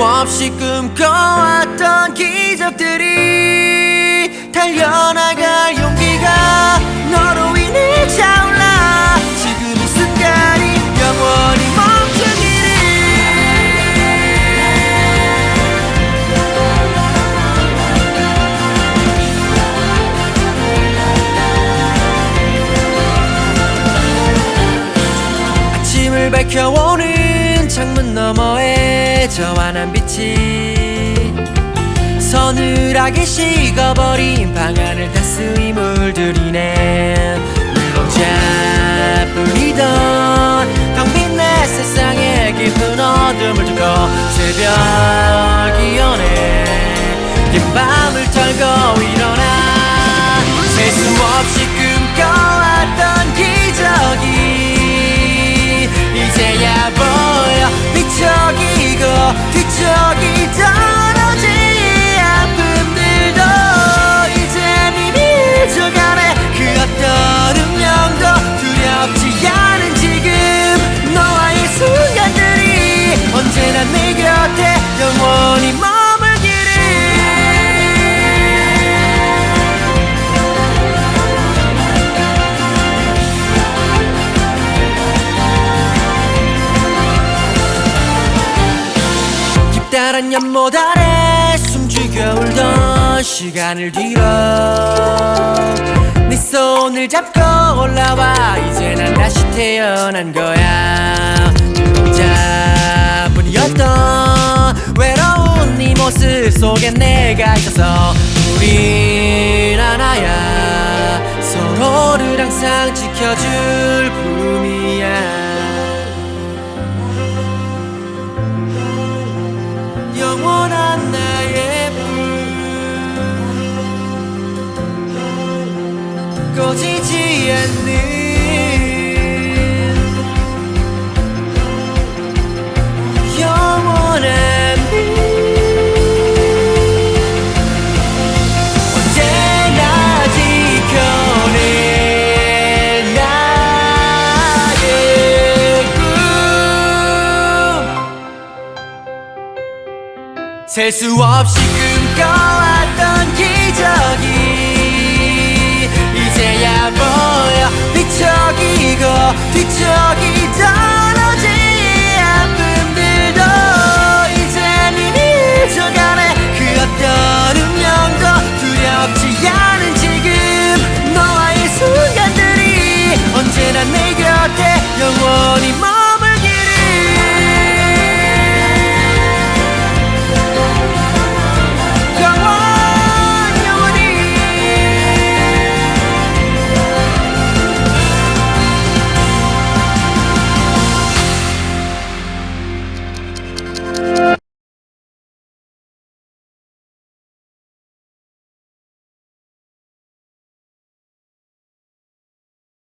없이 꿈꿔왔던 기적들이 달려나갈 용기가 너로 인해 차올라. 지금 이 순간이 영원히 멈추기를. 아침을 밝혀오는 창문 너머에 저 환한 빛이 서늘하게 식어버린 방안을 따스히 물들이네. 늘 혼자뿐이던 텅빈 내 세상에 깊은 어둠을 두고 새벽이 오네 긴 밤을 털고 일어나 깊다란 연못 아래 숨죽여 울던 시간을 뒤로. 네 손을 잡고 올라와 이제 난 다시 태어난 거야. 혼자뿐이었던 외로운 네 모습 속에 내가 있어서 우린 하나야. 서로를 항상 지켜줄 품 꺼지지 않는 영원한 빛. 언제나 지켜내 나의 꿈. 셀 수 없이 꿈 뒤척이고 뒤척이 떨어진